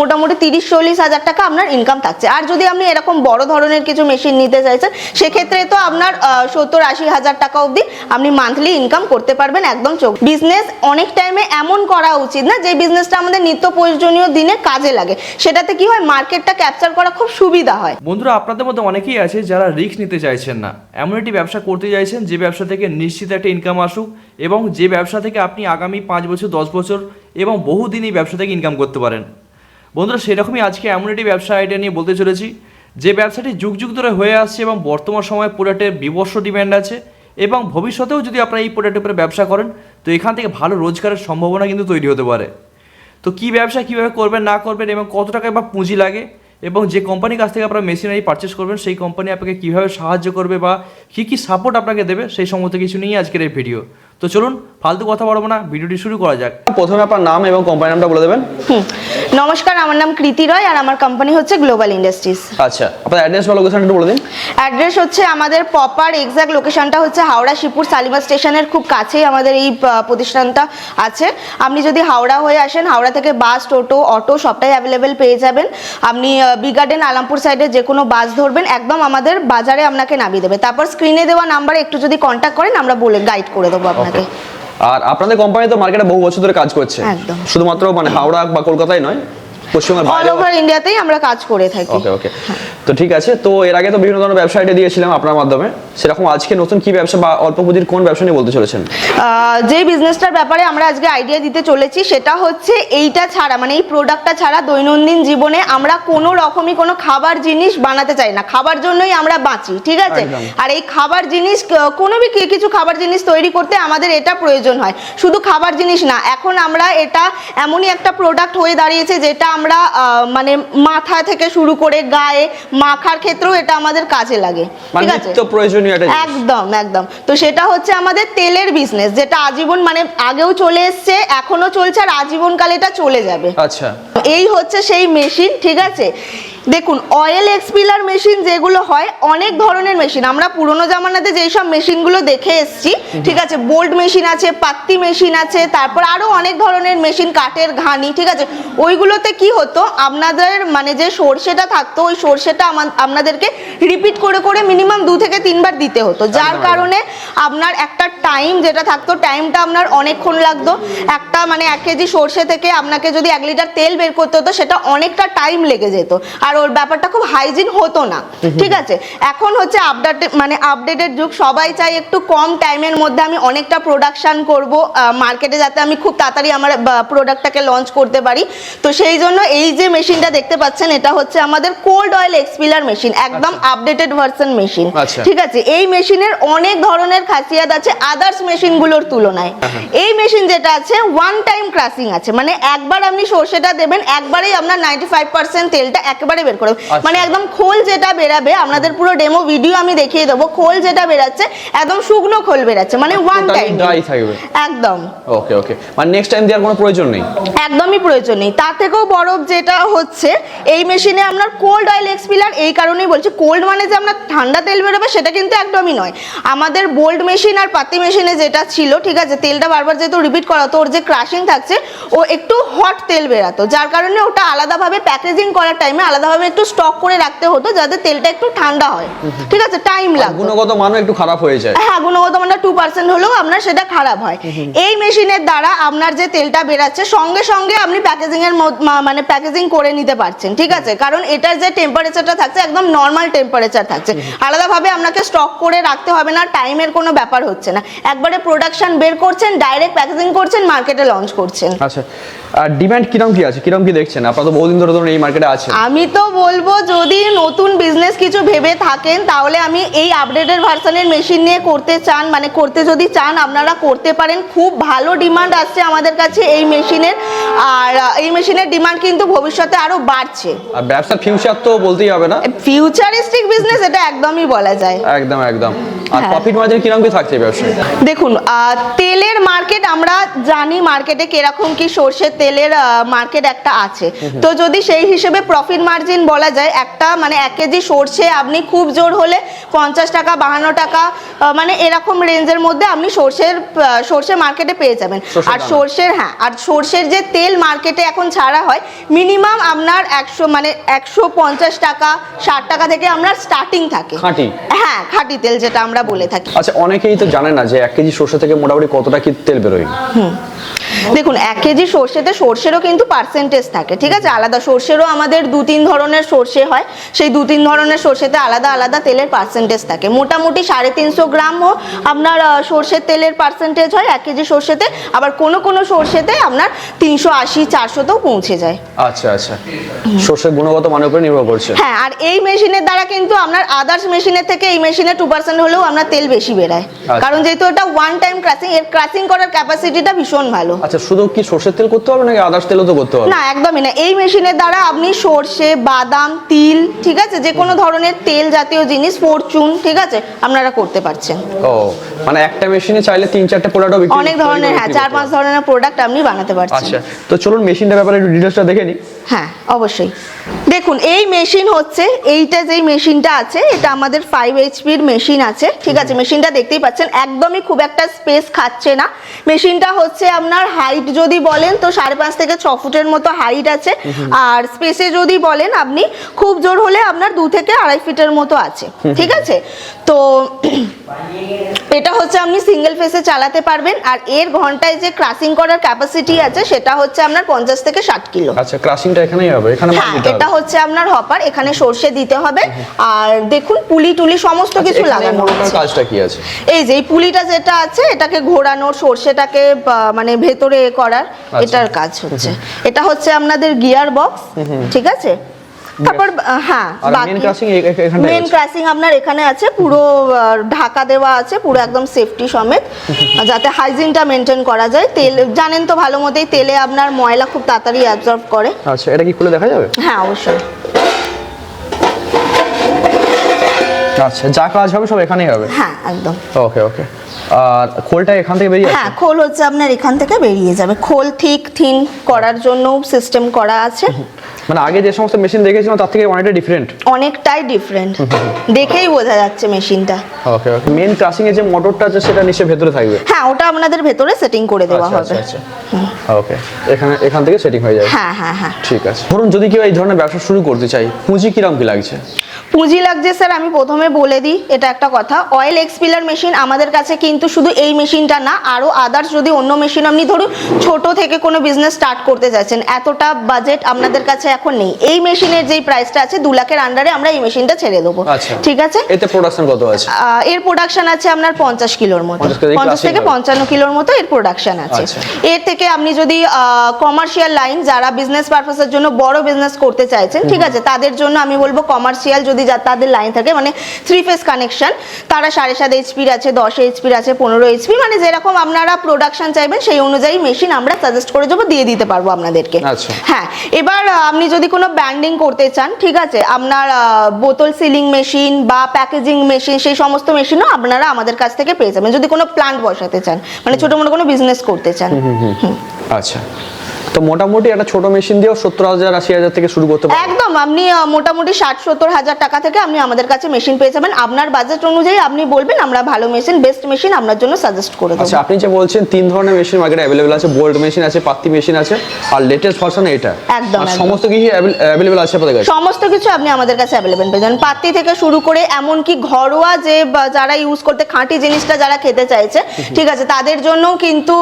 মোটামুটি তিরিশ, চল্লিশ হাজার টাকা আপনার ইনকাম থাকছে। আর যদি আপনি এরকম বড় ধরনের কিছু মেশিন নিতে চাইছেন, সেক্ষেত্রে তো আপনার সত্তর, আশি হাজার টাকা অবধি আপনি মান্থলি ইনকাম করতে পারবেন একদম চোখ। বিজনেস অনেক টাইমে এমন করা উচিত না, যে বিজনেসটা আমাদের নিত্য প্রয়োজনীয় দিনে কাজে লাগে। সেটাতে কি হয় মার্কেটটা ক্যাপচার করা খুব সুবিধা হয়। বন্ধুরা, আপনাদের মধ্যে অনেকেই আছে যারা রিস্ক নিতে চাইছেন না। এমন একটি ব্যবসা করতে চাইছেন, যে ব্যবসা থেকে নিশ্চিত একটা ইনকাম আসুক এবং যে ব্যবসা থেকে আপনি আগামী পাঁচ বছর, দশ বছর এবং বহুদিন এই ব্যবসা থেকে ইনকাম করতে পারেন। বন্ধুরা, সেরকমই আজকে এমন একটি ব্যবসা আইডিয়া নিয়ে বলতে চলেছি, যে ব্যবসাটি যুগ যুগ ধরে হয়ে আসছে এবং বর্তমান সময়ে প্রোডাক্টের বিবর্ষ ডিম্যান্ড আছে এবং ভবিষ্যতেও যদি আপনারা এই প্রোডাক্টের উপরে ব্যবসা করেন, তো এখান থেকে ভালো রোজগারের সম্ভাবনা কিন্তু তৈরি হতে পারে। তো কী ব্যবসা কীভাবে করবেন, না করবেন এবং কত টাকা বা পুঁজি লাগে এবং যে কোম্পানির কাছ থেকে আপনারা মেশিনারি পারচেস করবেন, সেই কোম্পানি আপনাকে কীভাবে সাহায্য করবে বা কী কী সাপোর্ট আপনাকে দেবে, সেই সমস্ত কিছু নিয়ে আজকের এই ভিডিও তো চলুন ফালতু কথা বলব না ভিডিওটি শুরু করা যাক। প্রথমে আপনার নাম এবং কোম্পানি নামটা বলে দেবেন। নমস্কার আমার নাম কৃতি রয় আর আমার কোম্পানি হচ্ছে গ্লোবাল ইন্ডাস্ট্রিজ আচ্ছা আপনার অ্যাড্রেস বা লোকেশন একটু বলে দিন। অ্যাড্রেস হচ্ছে আমাদের প্রপার এক্সাক্ট লোকেশনটা হচ্ছে হাওড়া শিবপুর সালিমা স্টেশনের খুব কাছেই আমাদের এই প্রতিষ্ঠানটা আছে। আপনি যদি হাওড়া হয়ে আসেন হাওড়া থেকে বাস টোটো অটো সবটাই অ্যাভেলেবেল পেয়ে যাবেন। আপনি বি গার্ডেন আলামপুর সাইডে যে কোনো বাস ধরবেন একদম আমাদের বাজারে আপনাকে নামিয়ে দেবে। তারপর স্ক্রিনে দেওয়া নাম্বারে একটু যদি কন্ট্যাক্ট করেন আমরা বলে গাইড করে দেবো আপনাকে। আর আপনাদের কোম্পানি তো মার্কেটে বহু বছর ধরে কাজ করছে। একদম। শুধুমাত্র মানে হাওড়া বা কলকাতায় নয় পশ্চিমবঙ্গের অল ওভার ইন্ডিয়াতেই আমরা কাজ করে থাকি। ওকে ওকে তো ঠিক আছে তো এর আগে তো বিভিন্ন ধরনের ব্যবসা আইডিয়া দিয়েছিলাম আপনার মাধ্যমে। সেরকম আজকে নতুন কি ব্যবসা বা অল্প পুঁজির কোন ব্যবসা নিয়ে বলতে চলেছেন? যে বিজনেসটার ব্যাপারে আমরা আজকে আইডিয়া দিতে চলেছি সেটা হচ্ছে এইটা ছাড়া মানে এই প্রোডাক্টটা ছাড়া দৈনন্দিন জীবনে আমরা কোনো রকমই কোনো খাবার জিনিস বানাতে চাই না। খাবার জন্যই আমরা বাঁচি ঠিক আছে? আর এই খাবার জিনিস কোনো বি কিছু খাবার জিনিস তৈরি করতে আমাদের এটা প্রয়োজন হয়। শুধু খাবার জিনিস না এখন আমরা এটা এমনই একটা প্রোডাক্ট হয়ে দাঁড়িয়েছে যেটা আমরা মানে মাথা থেকে শুরু করে গায়ে মাখার ক্ষেত্রেও এটা আমাদের কাজে লাগে মানে ঠিক আছে তো প্রয়োজনীয় একদম একদম। তো সেটা হচ্ছে আমাদের তেলের বিজনেস যেটা আজীবন মানে আগেও চলে এসছে এখনও চলছে আর আজীবনকাল এটা চলে যাবে। আচ্ছা। এই হচ্ছে সেই মেশিন ঠিক আছে? দেখুন অয়েল এক্সপিলার মেশিন যেগুলো হয় অনেক ধরনের মেশিন আমরা পুরোনো জামানাতে যেই সব মেশিনগুলো দেখে এসেছি ঠিক আছে? বোল্ড মেশিন আছে পাত্তি মেশিন আছে তারপর আরও অনেক ধরনের মেশিন কাঠের ঘানি ঠিক আছে? ওইগুলোতে কি হতো? আপনাদের মানে যে সর্ষেটা থাকতো ওই সর্ষেটা আপনাদেরকে রিপিট করে করে মিনিমাম দু থেকে তিনবার দিতে হতো। যার কারণে আপনার একটা টাইম যেটা থাকতো টাইমটা আপনার অনেকক্ষণ লাগতো। একটা মানে এক কেজি সর্ষে থেকে আপনাকে যদি এক লিটার তেল বের করতে হতো সেটা অনেকটা টাইম লেগে যেত। আর ওর ব্যাপারটা খুব হাইজিন হতো না। ঠিক আছে? এখন হচ্ছে আপডেট মানে আপডেটেড যুগ সবাই চাই একটু কম টাইমের মধ্যে আমি অনেকটা প্রোডাকশন করব মার্কেটে যাতে আমি খুব তাড়াতাড়ি আমার প্রোডাক্টটাকে লঞ্চ করতে পারি। তো সেই জন্য এই যে মেশিনটা দেখতে পাচ্ছেন এটা হচ্ছে আমাদের কোল্ড অয়েল এক্সপিলার মেশিন একদম আপডেটেড ভার্সন মেশিন। ঠিক আছে? এই মেশিনের অনেক ধরনের খাসিয়াত আছে আদার্স মেশিনগুলোর তুলনায়। এই মেশিন যেটা আছে ওয়ান টাইম ক্রাসিং আছে। মানে একবার আপনি সর্ষেটা দেবেন একবারেই আপনার নাইনটি ফাইভ পার্সেন্ট তেলটা একেবারে বের করবে আচ্ছা। মানে একদম খোল যেটা বেরাবে আপনাদের পুরো ডেমো ভিডিও আমি দেখিয়ে দেবো। খোল যেটা বেরাচ্ছে একদম শুকনো খোল বেরাচ্ছে মানে ওয়ান টাইম dry থাকবে। একদম। ওকে ওকে মানে নেক্সট টাইম দেওয়ার কোনো প্রয়োজন নেই? একদমই প্রয়োজন নেই। তার থেকেও বড় যেটা হচ্ছে এই মেশিনে আপনার কোল্ড অয়েল এক্সপিলার এই কারণেই বলছি কোল্ড মানে যে আপনার ঠান্ডা তেল বেরোবে সেটা কিন্তু একদমই নয়। আমাদের বোল্ড মেশিন আর পাতি মেশিনে যেটা ছিল ঠিক আছে তেলটা বারবার যেহেতু রিপিট করা তো ওর যে ক্রাশিং থাকছে ও একটু হট তেল বেরাতো। যার কারণে ওটা আলাদাভাবে প্যাকেজিং করার টাইমে আলাদাভাবে একটু স্টক করে রাখতে হতো যাতে তেলটা একটু ঠান্ডা হয়। ঠিক আছে টাইম লাগবে গুণগত মানও একটু খারাপ হয়ে যায়। হ্যাঁ গুণগত মানটা টু পার্সেন্ট হলেও আপনার সেটা খারাপ হয়। এই মেশিনের দ্বারা আপনার যে তেলটা বেরাচ্ছে সঙ্গে সঙ্গে আপনি প্যাকেজিং এর মানে প্যাকেজিং করে নিতে পারছেন ঠিক আছে? কারণ এটার যে টেম্পারেচারটা থাকছে একদম নর্মাল টেম্পারেচার থাকছে। আলাদাভাবে আপনাকে স্টক করে রাখতে হবে না টাইমের কোনো ব্যাপার হচ্ছে না। একবারে প্রোডাকশন বের করছেন ডাইরেক্ট প্যাকেজিং করছেন মার্কেটে লঞ্চ করছেন। আচ্ছা আর ডিমান্ড কিরম কি আছে? কিরম কি দেখছেন? আপনারা তো বহুদিন ধরে ধরুন এই মার্কেটে আছেন। আমি তো বলব যদি নতুন বিজনেস কিছু ভেবে থাকেন তাহলে আমি এই আপডেটেড ভার্সনের মেশিন নিয়ে করতে চান মানে করতে যদি চান আপনারা করতে পারেন। খুব ভালো ডিমান্ড আসছে আমাদের কাছে এই মেশিনের আর এই মেশিনের ডিমান্ড কিন্তু ভবিষ্যতে আরও বাড়ছে। আর ব্যবসার ফিউচার তো বলতেই হবে না? ফিউচারিস্টিক বিজনেস এটা একদমই বলা যায়। একদম একদম। আর। প্রফিট মার্জিন কিরম কি থাকছে ব্যবসায়? দেখুন তেলের মার্কেট আমরা জানি মার্কেটে কীরকম কি সর্ষের তেলের মার্কেট একটা আছে। তো যদি সেই হিসেবে প্রফিট মার্জিন বলা যায় একটা মানে এক কেজি সর্ষে আপনি খুব জোর হলে পঞ্চাশ টাকা বাহান্ন টাকা মানে এরকম রেঞ্জের মধ্যে আপনি সর্ষের সর্ষে মার্কেটে পেয়ে যাবেন। আর। সর্ষের হ্যাঁ আর সর্ষের যে তেল মার্কেটে এখন ছাড়া হয় মিনিমাম আপনার একশো মানে একশো পঞ্চাশ টাকা ষাট টাকা থেকে আপনার স্টার্টিং থাকে। খাঁটি? হ্যাঁ খাঁটি তেল যেটা আমরা বলে থাকি। আচ্ছা অনেকেই তো জানে না যে এক কেজি সর্ষে থেকে মোটামুটি কতটা কি তেল বেরোয়? দেখুন এক কেজি সর্ষেতে সর্ষেরও কিন্তু পার্সেন্টেজ থাকে ঠিক আছে? আলাদা সর্ষেরও আমাদের দু তিন ধরনের সর্ষে হয়। সেই দু তিন ধরনের সর্ষেতে আলাদা আলাদা তেলের পার্সেন্টেজ থাকে। মোটামুটি সাড়ে তিনশো গ্রামও আপনার সর্ষের তেলের পার্সেন্টেজ হয় এক কেজি সর্ষেতে। আবার কোনো কোনো সর্ষেতে আপনার তিনশো আশি চারশোতেও পৌঁছে যায়। আচ্ছা আচ্ছা। সর্ষের গুণগত মানের উপরে নির্ভর করছে। হ্যাঁ আর এই মেশিনের দ্বারা কিন্তু আপনার আদার্স মেশিনের থেকে এই মেশিনে টু পার্সেন্ট হলেও আপনার তেল বেশি বেরায় আচ্ছা। কারণ যেহেতু এটা ওয়ান টাইম ক্রাসিং এর ক্রাসিং করার ক্যাপাসিটিটা ভীষণ ভালো। আচ্ছা শুধু কি সর্ষের তেল করতে হবে নাকি আদার্স তেলও তো করতে হবে? না একদমই না। এই মেশিনের দ্বারা আপনি সর্ষে বাদাম তিল ঠিক আছে? যে কোনো ধরনের তেল জাতীয় জিনিস ফরচুন ঠিক আছে? আপনারা করতে পারছেন। ও মানে একটা মেশিনে চাইলে তিন চারটা প্রোডাক্টও বিক্রি অনেক ধরনের হ্যাঁ চার পাঁচ ধরনের প্রোডাক্ট আপনি বানাতে পারছেন। আচ্ছা তো চলুন মেশিনটার ব্যাপারে একটু ডিটেলসটা দেখে নিই। হ্যাঁ অবশ্যই। দেখুন এই মেশিন হচ্ছে এইটা যেই মেশিনটা আছে এটা আমাদের ফাইভ এইচপির মেশিন আছে ঠিক আছে? মেশিনটা দেখতেই পাচ্ছেন একদমই খুব একটা স্পেস খাচ্ছে না। মেশিনটা হচ্ছে আপনার হাইট যদি বলেন তো সাড়ে পাঁচ থেকে ছ ফুটের মতো হাইট আছে। আর স্পেসে যদি বলেন আপনি খুব জোর হলে আপনার দু থেকে আড়াই ফিটের মতো আছে ঠিক আছে? তো এটা হচ্ছে আপনি সিঙ্গেল ফেসে চালাতে পারবেন আর এর ঘন্টায় যে ক্রাসিং করার ক্যাপাসিটি আছে সেটা হচ্ছে আপনার পঞ্চাশ থেকে ষাট কিলো। আচ্ছা ক্রাশিংটা এখানেই হবে এখানে হ্যাঁ এটা হচ্ছে আপনার হপার এখানে সর্ষে দিতে হবে। আর দেখুন পুলি টুলি সমস্ত কিছু আচ্ছা, লাগানো মোটরটার কাজটা কি আছে? এই যে এই পুলিটা যেটা আছে এটাকে ঘোরানোর সর্ষেটাকে মানে ভেতরে করার এটার কাজ হচ্ছে। এটা হচ্ছে আপনাদের গিয়ার বক্স ঠিক আছে? তারপর হ্যাঁ মেন? ক্রাসিং আপনার এখানে আছে পুরো ঢাকা দেওয়া আছে পুরো একদম সেফটি সমেত। যাতে হাইজিনটা মেনটেন করা যায়। তেল জানেন তো ভালো মতোই তেলে আপনার ময়লা খুব তাড়াতাড়ি অ্যাবজর্ব করে। আচ্ছা এটা কি খুলে দেখা যাবে? হ্যাঁ অবশ্যই। আচ্ছা যা কাজ হবে সব এখানেই হবে? হ্যাঁ একদম। ওকে ওকে আর খোলটা এখান থেকে বেরিয়ে হ্যাঁ খোল হচ্ছে আপনার এখান থেকে বেরিয়ে যাবে। খোল থিক থিন করার জন্য সিস্টেম করা আছে। মানে আগে যে সমস্ত মেশিন দেখেছিলাম তার থেকে অনেকটা ডিফারেন্ট অনেকটাই ডিফারেন্ট দেখেই বোঝা যাচ্ছে মেশিনটা ওকে ওকে মেন ক্রাশিং এর যে মোটরটা আছে সেটা নিচে ভেতরে থাকবে? হ্যাঁ ওটা আপনাদের ভেতরে সেটিং করে দেওয়া আচ্ছা হবে। আচ্ছা আচ্ছা। ওকে এখানে এখান থেকে সেটিং হয়ে যাবে? হ্যাঁ হ্যাঁ হ্যাঁ। ঠিক আছে। ধরুন যদি কেউ এই ধরনের ব্যবসা শুরু করতে চাই পুঁজি কীরকম কি লাগছে? পুঁজি লাগছে স্যার আমি প্রথমে বলে দিই এটা একটা কথা। অয়েল এক্সপিলার মেশিন আমাদের কাছে কিন্তু শুধু এই মেশিনটা না আরও আদার্স যদি অন্য মেশিন আপনি ধরুন ছোট থেকে কোনো বিজনেস স্টার্ট করতে চাইছেন এতটা বাজেট আপনাদের কাছে এখন নেই। এই মেশিনের যেই প্রাইসটা আছে দু লাখের আন্ডারে আমরা এই মেশিনটা ছেড়ে দেবো। আচ্ছা। ঠিক আছে? এতে প্রোডাকশন কত আছে? এর প্রোডাকশন আছে আপনার পঞ্চাশ কিলোর মতো। পঞ্চাশ থেকে পঞ্চান্ন কিলোর মতো এর প্রোডাকশন আছে। আচ্ছা। এর থেকে আপনি যদি কমার্শিয়াল লাইন যারা বিজনেস পারপাসের জন্য বড় বিজনেস করতে চাইছেন ঠিক আছে তাদের জন্য আমি বলব কমার্শিয়াল যদি যা- তাদের লাইন থাকে মানে থ্রি ফেস কানেকশন তারা সাড়ে সাত এইচপির আছে দশ এইচপির আছে পনেরো এইচপি মানে যেরকম আপনারা প্রোডাকশন চাইবেন সেই অনুযায়ী মেশিন আমরা সাজেস্ট করে যাব দিয়ে দিতে পারব আপনাদেরকে। আচ্ছা। হ্যাঁ এবার আপনি যদি কোনো ব্যান্ডিং করতে চান ঠিক আছে আপনার বোতল সিলিং মেশিন বা প্যাকেজিং মেশিন সেই সমস্ত মেশিনও আপনারা আমাদের কাছ থেকে পেয়ে যাবেন। যদি কোনো প্লান্ট বসাতে চান মানে ছোট মোটো কোনো বিজনেস করতে চান। আচ্ছা। তো মোটামুটি একটা ছোট মেশিন দিয়েও সত্তর হাজার আশি হাজার থেকে শুরু করতে পারবেন একদম আপনি মোটামুটি ষাট সত্তর হাজার টাকা থেকে আপনি আমাদের কাছে মেশিন পেয়ে যাবেন। আপনার বাজেট অনুযায়ী আপনি বলবেন আমরা ভালো মেশিন বেস্ট মেশিন আপনার জন্য সাজেস্ট করে দেবো। আচ্ছা আপনি যে বলছেন তিন ধরনের মেশিন মার্কেটে অ্যাভেলেবেল আছে বোল্ড মেশিন আছে পাত্তি মেশিন আছে আর লেটেস্ট ভার্সন এটা। একদম, সমস্ত কিছু অ্যাভেলেবেল আছে আপনাদের কাছে? সমস্ত কিছু আপনি আমাদের কাছে অ্যাভেলেবেল পেয়ে যাবেন। পাত্তি থেকে শুরু করে এমনকি ঘরোয়া যে যারা ইউজ করতে খাঁটি জিনিসটা যারা খেতে চাইছে ঠিক আছে তাদের জন্যও কিন্তু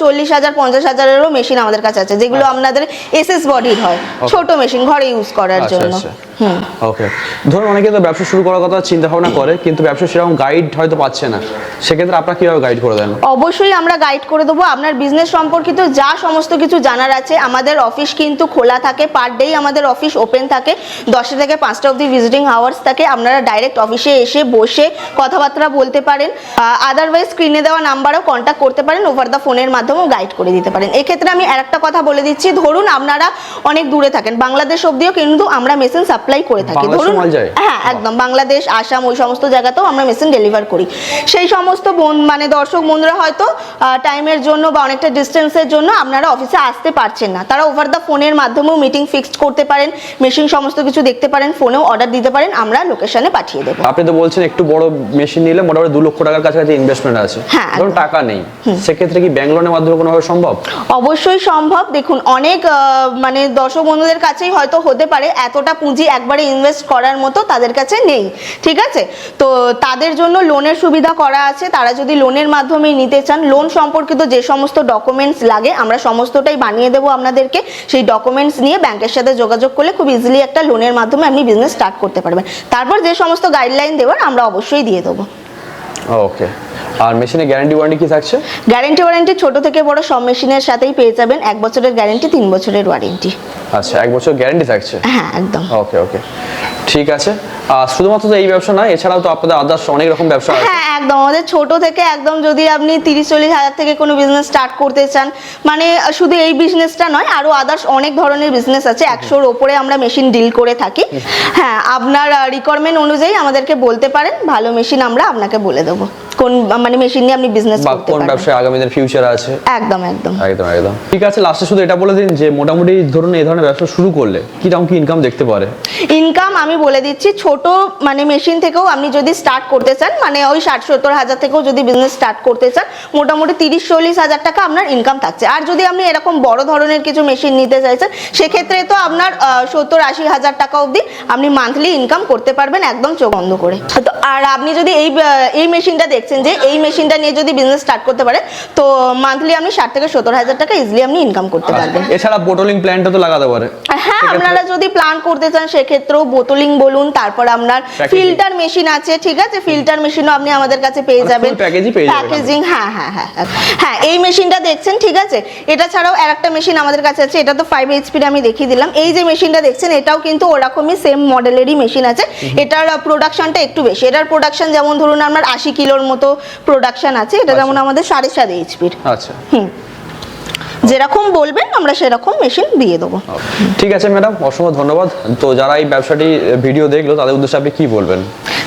চল্লিশ হাজার পঞ্চাশ হাজারেরও মেশিন আমাদের কাছে আছে যেগুলো আপনাদের এসএস বডির হয় ছোট মেশিন ঘরে ইউজ করার আচ্ছা জন্য। আচ্ছা। ওকে ধরুন অনেকে তো ব্যবসা শুরু করার কথা চিন্তা ভাবনা করে কিন্তু ব্যবসা সেরকম গাইড হয়তো পাচ্ছে না। সেক্ষেত্রে আপনারা কীভাবে গাইড করে দেন? অবশ্যই আমরা গাইড করে দেবো। আপনার বিজনেস সম্পর্কিত যা সমস্ত কিছু জানার আছে আমাদের অফিস কিন্তু খোলা থাকে পার ডেই আমাদের অফিস ওপেন থাকে। দশটা থেকে পাঁচটা অবধি ভিজিটিং আওয়ার্স থাকে। আপনারা ডাইরেক্ট অফিসে এসে বসে কথাবার্তা বলতে পারেন। আদারওয়াইজ স্ক্রিনে দেওয়া নাম্বারও কন্ট্যাক্ট করতে পারেন ওভার দ্য ফোনের মাধ্যমেও গাইড করে দিতে পারেন। এক্ষেত্রে আমি আরেকটা কথা বলে দিচ্ছি। ধরুন আপনারা অনেক দূরে থাকেন বাংলাদেশ অবধিও কিন্তু আমরা মেশিন সাপ্লাই করে থাকি। যায়? হ্যাঁ একদম। বাংলাদেশ আসাম ওই সমস্ত জায়গাতেও আমরা মেশিন ডেলিভার করি। সেই সমস্ত বন- মানে দর্শক বন্ধুরা হয়তো টাইমের জন্য বা অনেকটা ডিস্টেন্সের জন্য আপনারা অফিসে আসতে পারছেন না। তারা ওভার দ্য ফোনের মাধ্যমেও মিটিং ফিক্সড করতে পারেন মেশিন সমস্ত কিছু দেখতে পারেন ফোনেও অর্ডার দিতে পারেন আমরা লোকেশনে পাঠিয়ে দেবো। আপনি তো বলছেন একটু বড় মেশিন নিলে মোটামুটি দু লক্ষ টাকার কাছাকাছি ইনভেস্টমেন্ট আছে। হ্যাঁ, ধরুন টাকা নেই। সেক্ষেত্রে কি ব্যাংক লোনের মাধ্যমে কোনোভাবে সম্ভব? অবশ্যই সম্ভব। দেখুন অনেক মানে দর্শক বন্ধুদের কাছেই হয়তো হতে পারে এতটা পুঁজি একবারে ইনভেস্ট করার মতো তাদের কাছে নেই ঠিক আছে? তো তাদের জন্য লোনের সুবিধা করা আছে তারা যদি লোনের মাধ্যমে নিতে চান লোন সম্পর্কিত যে সমস্ত ডকুমেন্টস লাগে আমরা সমস্তটাই বানিয়ে দেবো আপনাদেরকে। সেই ডকুমেন্টস নিয়ে ব্যাংকের সাথে যোগাযোগ করলে খুব ইজিলি একটা লোনের মাধ্যমে আপনি বিজনেস স্টার্ট করতে পারবেন। তারপর যে সমস্ত গাইডলাইন দেওয়ার আমরা অবশ্যই দিয়ে দেবো। ওকে আর মেশিনে গ্যারান্টি ওয়ারেন্টি কি থাকছে? গ্যারেন্টি ওয়ারেন্টি ছোট থেকে বড় সব মেশিনের সাথেই পেয়ে যাবেন। এক বছরের গ্যারেন্টি তিন বছরের ওয়ারেন্টি আচ্ছা এক বছর গ্যারান্টি থাকছে? হ্যাঁ একদম। ওকে ওকে ঠিক আছে। শুধুমাত্র তো এই ব্যবসা নয় এছাড়াও তো আপনাদের আদার্স অনেক রকম ব্যবসা আছে। হ্যাঁ একদম। আমাদের ছোট থেকে একদম যদি আপনি তিরিশ চল্লিশ হাজার থেকে কোনো বিজনেস স্টার্ট করতে চান মানে শুধু এই বিজনেসটা নয় আরও আদার্স অনেক ধরনের বিজনেস আছে। একশোর ওপরে আমরা মেশিন ডিল করে থাকি। হ্যাঁ আপনার রিকোয়ারমেন্ট অনুযায়ী আমাদেরকে বলতে পারেন। ভালো মেশিন আমরা আপনাকে বলে দেবো। কোন মানে মেশিন নিয়ে আপনি বিজনেস করতে কোন পারবেন। ব্যবসায় আগামী দিনের ফিউচার আছে? একদম একদম। একদম একদম। ঠিক আছে লাস্টে শুধু এটা বলে দিন যে মোটামুটি ধরুন এই ধরনের ব্যবসা শুরু করলে কীরকম কি ইনকাম দেখতে পারে? ইনকাম আমি বলে দিচ্ছি ছোট মানে মেশিন থেকেও আপনি যদি স্টার্ট করতে চান মানে ওই ষাট সত্তর হাজার থেকেও যদি বিজনেস স্টার্ট করতে চান মোটামুটি তিরিশ চল্লিশ হাজার টাকা আপনার ইনকাম থাকছে। আর যদি আপনি এরকম বড় ধরনের কিছু মেশিন নিতে চাইছেন সেক্ষেত্রে তো আপনার সত্তর আশি হাজার টাকা অবধি আপনি মান্থলি ইনকাম করতে পারবেন একদম চোখ বন্ধ করে। তো আর আপনি যদি এই এই মেশিনটা দেখছেন যে এই মেশিনটা নিয়ে যদি বিজনেস স্টার্ট করতে পারেন তো মান্থলি আপনি ষাট থেকে সত্তর হাজার টাকা ইজিলি আপনি ইনকাম করতে পারবেন। এছাড়া বোটলিং প্ল্যান্টটা তো লাগাতে পারে। হ্যাঁ আপনারা যদি প্ল্যান করতে চান সেক্ষেত্রেও বোতলিং বলুন তারপর আপনার ফিল্টার মেশিন আছে ঠিক আছে? ফিল্টার মেশিনও আপনি আমাদের কাছে পেয়ে মানে যাবেন। প্যাকেজিং হ্যাঁ হ্যাঁ হ্যাঁ হ্যাঁ। এই মেশিনটা দেখছেন ঠিক আছে? এটা ছাড়াও আরেকটা মেশিন আমাদের কাছে আছে এটা তো ফাইভ এইচপির আমি দেখিয়ে দিলাম। এই যে মেশিনটা দেখছেন এটাও কিন্তু ওরকমই সেম মডেলেরই মেশিন আছে। এটার প্রোডাকশনটা একটু বেশি। এটার প্রোডাকশন যেমন ধরুন আমার আশি কিলোর মতো প্রোডাকশন আছে। এটা যেমন আমাদের সাড়ে সাত এইচপির আচ্ছা। হুম। যেরকম বলবেন আমরা সেরকম মেশিন দিয়ে দেবো। ঠিক আছে ম্যাডাম অসংখ্য ধন্যবাদ। তো যারা এই ব্যবসাটি ভিডিও দেখল তাদের উদ্দেশ্যে আপনি কি বলবেন?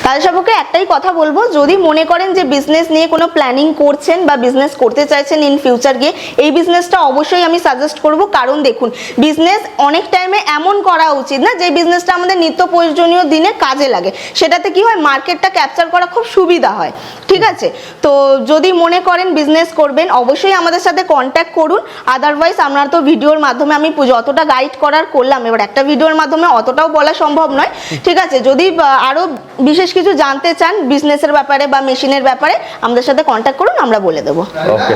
তাদের সম্পর্কে একটাই কথা বলব, যদি মনে করেন যে বিজনেস নিয়ে কোনো প্ল্যানিং করছেন বা বিজনেস করতে চাইছেন ইন ফিউচার গিয়ে, এই বিজনেসটা অবশ্যই আমি সাজেস্ট করব। কারণ দেখুন বিজনেস অনেক টাইমে এমন করা উচিত না, যে বিজনেসটা আমাদের নিত্য প্রয়োজনীয় দিনে কাজে লাগে। সেটাতে কি হয় মার্কেটটা ক্যাপচার করা খুব সুবিধা হয়। ঠিক আছে? তো যদি মনে করেন বিজনেস করবেন, অবশ্যই আমাদের সাথে কন্ট্যাক্ট করুন। আদারওয়াইজ আপনার তো ভিডিওর মাধ্যমে আমি যতটা গাইড করার করলাম। এবার একটা ভিডিওর মাধ্যমে অতটাও বলা সম্ভব নয়। ঠিক আছে? যদি আরও বিশেষ কিছু জানতে চান বিজনেসের ব্যাপারে বা মেশিনের ব্যাপারে, আমাদের সাথে কন্ট্যাক্ট করুন, আমরা বলে দেবো। ওকে